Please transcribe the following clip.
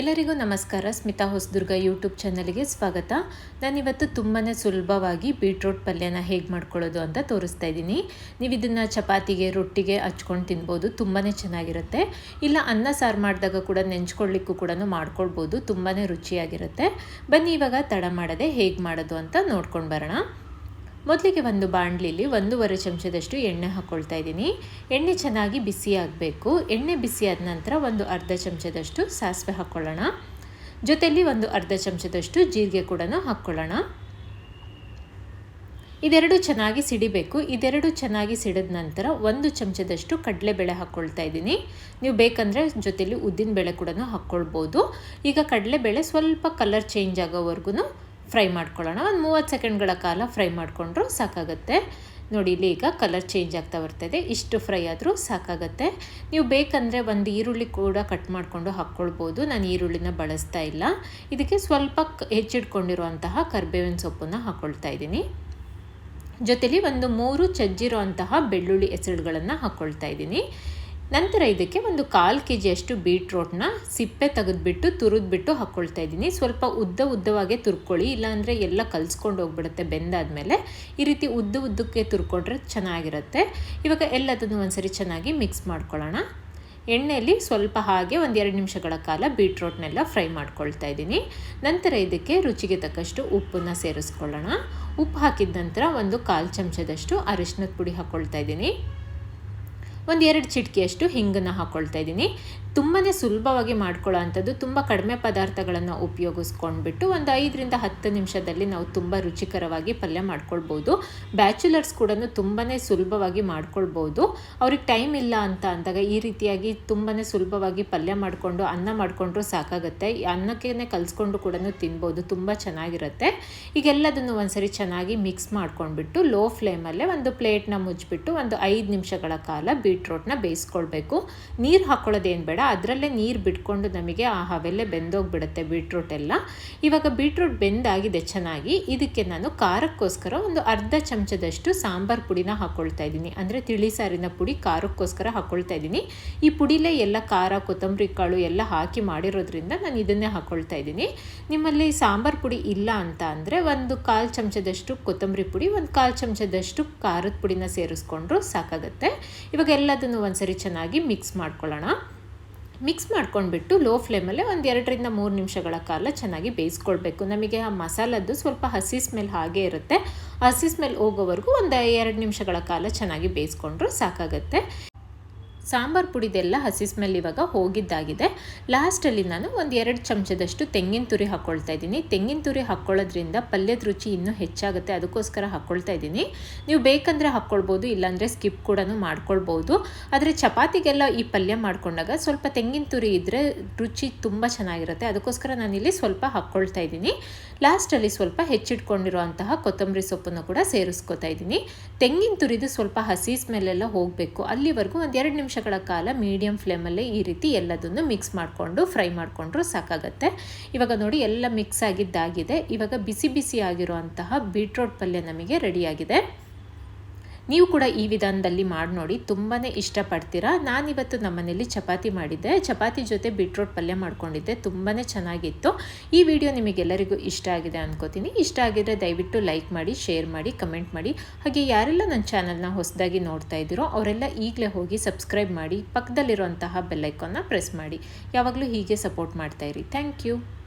ಎಲ್ಲರಿಗೂ ನಮಸ್ಕಾರ. ಸ್ಮಿತಾ ಹೊಸದುರ್ಗ ಯೂಟ್ಯೂಬ್ ಚಾನಲ್ಗೆ ಸ್ವಾಗತ. ನಾನಿವತ್ತು ತುಂಬಾ ಸುಲಭವಾಗಿ ಬೀಟ್ರೋಟ್ ಪಲ್ಯನ ಹೇಗೆ ಮಾಡ್ಕೊಳ್ಳೋದು ಅಂತ ತೋರಿಸ್ತಾ ಇದ್ದೀನಿ. ನೀವು ಇದನ್ನು ಚಪಾತಿಗೆ, ರೊಟ್ಟಿಗೆ ಹಚ್ಕೊಂಡು ತಿನ್ಬೋದು ತುಂಬಾ ಚೆನ್ನಾಗಿರುತ್ತೆ. ಇಲ್ಲ, ಅನ್ನ ಸಾರು ಮಾಡಿದಾಗ ಕೂಡ ನೆಂಚ್ಕೊಳ್ಳಿಕ್ಕೂ ಕೂಡ ಮಾಡ್ಕೊಳ್ಬೋದು ತುಂಬಾ ರುಚಿಯಾಗಿರುತ್ತೆ. ಬನ್ನಿ, ಇವಾಗ ತಡ ಮಾಡದೆ ಹೇಗೆ ಮಾಡೋದು ಅಂತ ನೋಡ್ಕೊಂಡು ಬರೋಣ. ಮೊದಲಿಗೆ ಒಂದು ಬಾಣಲಿಲಿ ಒಂದೂವರೆ ಚಮಚದಷ್ಟು ಎಣ್ಣೆ ಹಾಕ್ಕೊಳ್ತಾ ಇದ್ದೀನಿ. ಎಣ್ಣೆ ಚೆನ್ನಾಗಿ ಬಿಸಿ ಆಗಬೇಕು. ಎಣ್ಣೆ ಬಿಸಿ ಆದ ನಂತರ ಒಂದು ಅರ್ಧ ಚಮಚದಷ್ಟು ಸಾಸಿವೆ ಹಾಕ್ಕೊಳ್ಳೋಣ ಜೊತೆಯಲ್ಲಿ ಒಂದು ಅರ್ಧ ಚಮಚದಷ್ಟು ಜೀರಿಗೆ ಕೂಡ ಹಾಕ್ಕೊಳ್ಳೋಣ ಇದೆರಡು ಚೆನ್ನಾಗಿ ಸಿಡಿಬೇಕು. ಇದೆರಡು ಚೆನ್ನಾಗಿ ಸಿಡಿದ ನಂತರ ಒಂದು ಚಮಚದಷ್ಟು ಕಡಲೆಬೇಳೆ ಹಾಕ್ಕೊಳ್ತಾ ಇದ್ದೀನಿ. ನೀವು ಬೇಕಂದರೆ ಉದ್ದಿನ ಬೇಳೆ ಕೂಡ ಹಾಕ್ಕೊಳ್ಬೋದು ಈಗ ಕಡಲೆಬೇಳೆ ಸ್ವಲ್ಪ ಕಲರ್ ಚೇಂಜ್ ಆಗೋವರೆಗೂ ಫ್ರೈ ಮಾಡ್ಕೊಳ್ಳೋಣ. ಒಂದು ಮೂವತ್ತು ಸೆಕೆಂಡ್ಗಳ ಕಾಲ ಫ್ರೈ ಮಾಡಿಕೊಂಡ್ರು ಸಾಕಾಗುತ್ತೆ. ನೋಡಿ, ಇಲ್ಲಿ ಈಗ ಕಲರ್ ಚೇಂಜ್ ಆಗ್ತಾ ಬರ್ತಾಯಿದೆ ಇಷ್ಟು ಫ್ರೈ ಆದರೂ ಸಾಕಾಗುತ್ತೆ. ನೀವು ಬೇಕಂದರೆ ಒಂದು ಈರುಳ್ಳಿ ಕೂಡ ಕಟ್ ಮಾಡಿಕೊಂಡು ಹಾಕ್ಕೊಳ್ಬೋದು. ನಾನು ಈರುಳ್ಳಿನ ಬಳಸ್ತಾ ಇಲ್ಲ. ಇದಕ್ಕೆ ಸ್ವಲ್ಪ ಹೆಚ್ಚಿಟ್ಕೊಂಡಿರುವಂತಹ ಕರ್ಬೇವಿನ ಸೊಪ್ಪನ್ನು ಹಾಕ್ಕೊಳ್ತಾ ಇದ್ದೀನಿ. ಜೊತೆಲಿ ಒಂದು ಮೂರು ಚಜ್ಜಿರುವಂತಹ ಬೆಳ್ಳುಳ್ಳಿ ಹೆಸರುಗಳನ್ನು ಹಾಕ್ಕೊಳ್ತಾ ಇದ್ದೀನಿ. ನಂತರ ಇದಕ್ಕೆ ಒಂದು ಕಾಲು ಕೆ ಜಿಯಷ್ಟು ಬೀಟ್ರೋಟ್ನ ಸಿಪ್ಪೆ ತೆಗೆದುಬಿಟ್ಟು, ತುರಿದ್ಬಿಟ್ಟು ಹಾಕ್ಕೊಳ್ತಾ ಇದ್ದೀನಿ. ಸ್ವಲ್ಪ ಉದ್ದ ಉದ್ದವಾಗೆ ತುರ್ಕೊಳ್ಳಿ. ಇಲ್ಲಾಂದರೆ ಎಲ್ಲ ಕಲಿಸ್ಕೊಂಡು ಹೋಗ್ಬಿಡುತ್ತೆ ಬೆಂದಾದಮೇಲೆ. ಈ ರೀತಿ ಉದ್ದ ಉದ್ದಕ್ಕೆ ತುರ್ಕೊಂಡ್ರೆ ಚೆನ್ನಾಗಿರುತ್ತೆ. ಇವಾಗ ಎಲ್ಲದನ್ನು ಒಂದ್ಸರಿ ಚೆನ್ನಾಗಿ ಮಿಕ್ಸ್ ಮಾಡ್ಕೊಳ್ಳೋಣ. ಎಣ್ಣೆಯಲ್ಲಿ ಸ್ವಲ್ಪ ಹಾಗೆ ಒಂದು ಎರಡು ನಿಮಿಷಗಳ ಕಾಲ ಬೀಟ್ರೋಟ್ನೆಲ್ಲ ಫ್ರೈ ಮಾಡ್ಕೊಳ್ತಾ ಇದ್ದೀನಿ. ನಂತರ ಇದಕ್ಕೆ ರುಚಿಗೆ ತಕ್ಕಷ್ಟು ಉಪ್ಪನ್ನು ಸೇರಿಸ್ಕೊಳ್ಳೋಣ. ಉಪ್ಪು ಹಾಕಿದ ನಂತರ ಒಂದು ಕಾಲು ಚಮಚದಷ್ಟು ಅರಿಶಿನದ ಪುಡಿ ಹಾಕ್ಕೊಳ್ತಾ ಇದ್ದೀನಿ. ಒಂದು ಎರಡು ಚಿಟಕಿಯಷ್ಟು ಹಿಂಗನ್ನು ಹಾಕ್ಕೊಳ್ತಾ ಇದ್ದೀನಿ. ತುಂಬಾ ಸುಲಭವಾಗಿ ಮಾಡ್ಕೊಳ್ಳೋ ಅಂಥದ್ದು ತುಂಬ ಕಡಿಮೆ ಪದಾರ್ಥಗಳನ್ನು ಉಪಯೋಗಿಸ್ಕೊಂಡ್ಬಿಟ್ಟು ಒಂದು ಐದರಿಂದ ಹತ್ತು ನಿಮಿಷದಲ್ಲಿ ನಾವು ತುಂಬ ರುಚಿಕರವಾಗಿ ಪಲ್ಯ ಮಾಡ್ಕೊಳ್ಬೋದು. ಬ್ಯಾಚುಲರ್ಸ್ ಕೂಡ ತುಂಬಾ ಸುಲಭವಾಗಿ ಮಾಡ್ಕೊಳ್ಬೋದು. ಅವ್ರಿಗೆ ಟೈಮ್ ಇಲ್ಲ ಅಂತ ಅಂದಾಗ ಈ ರೀತಿಯಾಗಿ ತುಂಬಾ ಸುಲಭವಾಗಿ ಪಲ್ಯ ಮಾಡಿಕೊಂಡು, ಅನ್ನ ಮಾಡಿಕೊಂಡ್ರೂ ಸಾಕಾಗುತ್ತೆ. ಅನ್ನಕ್ಕೇ ಕಲಿಸ್ಕೊಂಡು ಕೂಡ ತಿನ್ಬೋದು, ತುಂಬ ಚೆನ್ನಾಗಿರುತ್ತೆ. ಈಗೆಲ್ಲದನ್ನು ಒಂದ್ಸರಿ ಚೆನ್ನಾಗಿ ಮಿಕ್ಸ್ ಮಾಡ್ಕೊಂಡ್ಬಿಟ್ಟು, ಲೋ ಫ್ಲೇಮಲ್ಲೇ ಒಂದು ಪ್ಲೇಟ್ನ ಮುಚ್ಚಿಬಿಟ್ಟು ಒಂದು ಐದು ನಿಮಿಷಗಳ ಕಾಲ ಬೀಟ್ರೋಟ್ನ ಬೇಯಿಸ್ಕೊಳ್ಬೇಕು. ನೀರು ಹಾಕ್ಕೊಳ್ಳೋದೇನು ಬೇಡ, ಅದರಲ್ಲೇ ನೀರು ಬಿಟ್ಕೊಂಡು ನಮಗೆ ಆ ಹವೆಲ್ಲೇ ಬೆಂದೋಗ್ಬಿಡುತ್ತೆ ಬೀಟ್ರೋಟ್ ಎಲ್ಲ ಇವಾಗ ಬೀಟ್ರೋಟ್ ಬೆಂದಾಗಿದೆ ಚೆನ್ನಾಗಿ, ಇದಕ್ಕೆ ನಾನು ಖಾರಕ್ಕೋಸ್ಕರ ಒಂದು ಅರ್ಧ ಚಮಚದಷ್ಟು ಸಾಂಬಾರ್ ಪುಡಿನ ಹಾಕ್ಕೊಳ್ತಾ ಇದ್ದೀನಿ. ಅಂದರೆ ತಿಳಿ ಸಾರಿನ ಪುಡಿ ಖಾರಕ್ಕೋಸ್ಕರ ಹಾಕ್ಕೊಳ್ತಾ ಇದ್ದೀನಿ. ಈ ಪುಡಿಲೇ ಎಲ್ಲ ಖಾರ, ಕೊತ್ತಂಬರಿ ಕಾಳು ಎಲ್ಲ ಹಾಕಿ ಮಾಡಿರೋದ್ರಿಂದ ನಾನು ಇದನ್ನೇ ಹಾಕ್ಕೊಳ್ತಾ ಇದ್ದೀನಿ. ನಿಮ್ಮಲ್ಲಿ ಸಾಂಬಾರು ಪುಡಿ ಇಲ್ಲ ಅಂತ ಅಂದರೆ ಒಂದು ಕಾಲು ಚಮಚದಷ್ಟು ಕೊತ್ತಂಬರಿ ಪುಡಿ, ಒಂದು ಕಾಲು ಚಮಚದಷ್ಟು ಖಾರದ ಪುಡಿನ ಸೇರಿಸ್ಕೊಂಡ್ರು ಸಾಕಾಗುತ್ತೆ. ಇವಾಗ ಎಲ್ಲದನ್ನು ಒಂದ್ಸರಿ ಚೆನ್ನಾಗಿ ಮಿಕ್ಸ್ ಮಾಡ್ಕೊಳ್ಳೋಣ. ಮಿಕ್ಸ್ ಮಾಡ್ಕೊಂಡ್ಬಿಟ್ಟು ಲೋ ಫ್ಲೇಮಲ್ಲೇ ಒಂದು ಎರಡರಿಂದ ಮೂರು ನಿಮಿಷಗಳ ಕಾಲ ಚೆನ್ನಾಗಿ ಬೇಯಿಸ್ಕೊಳ್ಬೇಕು. ನಮಗೆ ಆ ಮಸಾಲದ್ದು ಸ್ವಲ್ಪ ಹಸಿ ಸ್ಮೆಲ್ ಹಾಗೆ ಇರುತ್ತೆ. ಹಸಿ ಸ್ಮೆಲ್ ಹೋಗೋವರೆಗೂ ಒಂದು ಎರಡು ನಿಮಿಷಗಳ ಕಾಲ ಚೆನ್ನಾಗಿ ಬೇಯಿಸ್ಕೊಂಡ್ರು ಸಾಕಾಗುತ್ತೆ. ಸಾಂಬಾರು ಪುಡಿದೆಲ್ಲ ಹಸಿ ಸ್ಮೆಲ್ ಇವಾಗ ಹೋಗಿದ್ದಾಗಿದೆ. ಲಾಸ್ಟಲ್ಲಿ ನಾನು ಒಂದು ಎರಡು ಚಮಚದಷ್ಟು ತೆಂಗಿನ ತುರಿ ಹಾಕ್ಕೊಳ್ತಾ ಇದ್ದೀನಿ. ತೆಂಗಿನ ತುರಿ ಹಾಕ್ಕೊಳ್ಳೋದ್ರಿಂದ ಪಲ್ಯದ ರುಚಿ ಇನ್ನೂ ಹೆಚ್ಚಾಗುತ್ತೆ. ಅದಕ್ಕೋಸ್ಕರ ಹಾಕ್ಕೊಳ್ತಾ ಇದ್ದೀನಿ. ನೀವು ಬೇಕಂದರೆ ಹಾಕ್ಕೊಳ್ಬೋದು ಇಲ್ಲಾಂದರೆ ಸ್ಕಿಪ್ ಕೂಡ ಮಾಡ್ಕೊಳ್ಬೋದು. ಆದರೆ ಚಪಾತಿಗೆಲ್ಲ ಈ ಪಲ್ಯ ಮಾಡಿಕೊಂಡಾಗ ಸ್ವಲ್ಪ ತೆಂಗಿನ ತುರಿ ಇದ್ದರೆ ರುಚಿ ತುಂಬ ಚೆನ್ನಾಗಿರುತ್ತೆ. ಅದಕ್ಕೋಸ್ಕರ ನಾನಿಲ್ಲಿ ಸ್ವಲ್ಪ ಹಾಕ್ಕೊಳ್ತಾ ಇದ್ದೀನಿ. ಲಾಸ್ಟಲ್ಲಿ ಸ್ವಲ್ಪ ಹೆಚ್ಚಿಟ್ಕೊಂಡಿರುವಂತಹ ಕೊತ್ತಂಬರಿ ಸೊಪ್ಪನ್ನು ಕೂಡ ಸೇರಿಸ್ಕೊತಾ ಇದ್ದೀನಿ. ತೆಂಗಿನ ತುರಿದು ಸ್ವಲ್ಪ ಹಸಿ ಸ್ಮೆಲ್ಲೆಲ್ಲ ಹೋಗಬೇಕು. ಅಲ್ಲಿವರೆಗೂ ಒಂದು ಎರಡು ನಿಮಿಷ ನಿಮಿಷಗಳ ಕಾಲ ಮೀಡಿಯಂ ಫ್ಲೇಮಲ್ಲಿ ಈ ರೀತಿ ಎಲ್ಲದನ್ನು ಮಿಕ್ಸ್ ಮಾಡಿಕೊಂಡು ಫ್ರೈ ಮಾಡಿಕೊಂಡ್ರೂ ಸಾಕಾಗುತ್ತೆ. ಇವಾಗ ನೋಡಿ ಎಲ್ಲ ಮಿಕ್ಸ್ ಆಗಿದ್ದಾಗಿದೆ. ಇವಾಗ ಬಿಸಿ ಬಿಸಿ ಆಗಿರುವಂತಹ ಬೀಟ್ರೋಟ್ ಪಲ್ಯ ನಮಗೆ ರೆಡಿಯಾಗಿದೆ ನೀವು ಕೂಡ ಈ ವಿಧಾನದಲ್ಲಿ ಮಾಡಿ ನೋಡಿ ತುಂಬಾ ಇಷ್ಟಪಡ್ತೀರಾ? ನಾನಿವತ್ತು ನಮ್ಮನೇಲಿ ಚಪಾತಿ ಮಾಡಿದ್ದೆ. ಚಪಾತಿ ಜೊತೆ ಬೀಟ್ರೋಟ್ ಪಲ್ಯ ಮಾಡ್ಕೊಂಡಿದ್ದೆ. ತುಂಬಾ ಚೆನ್ನಾಗಿತ್ತು. ಈ ವಿಡಿಯೋ ನಿಮಗೆಲ್ಲರಿಗೂ ಇಷ್ಟ ಆಗಿದೆ ಅನ್ಕೋತೀನಿ. ಇಷ್ಟ ಆಗಿದ್ರೆ ದಯವಿಟ್ಟು ಲೈಕ್ ಮಾಡಿ, ಶೇರ್ ಮಾಡಿ, ಕಮೆಂಟ್ ಮಾಡಿ. ಹಾಗೆ ಯಾರೆಲ್ಲ ನನ್ನ ಚಾನಲ್ನ ಹೊಸದಾಗಿ ನೋಡ್ತಾ ಇದ್ದೀರೋ, ಅವರೆಲ್ಲ ಈಗಲೇ ಹೋಗಿ ಸಬ್ಸ್ಕ್ರೈಬ್ ಮಾಡಿ, ಪಕ್ಕದಲ್ಲಿರುವಂತಹ ಬೆಲ್ಲೈಕನ್ನ ಪ್ರೆಸ್ ಮಾಡಿ. ಯಾವಾಗಲೂ ಹೀಗೆ ಸಪೋರ್ಟ್ ಮಾಡ್ತಾಯಿರಿ ಥ್ಯಾಂಕ್ ಯು.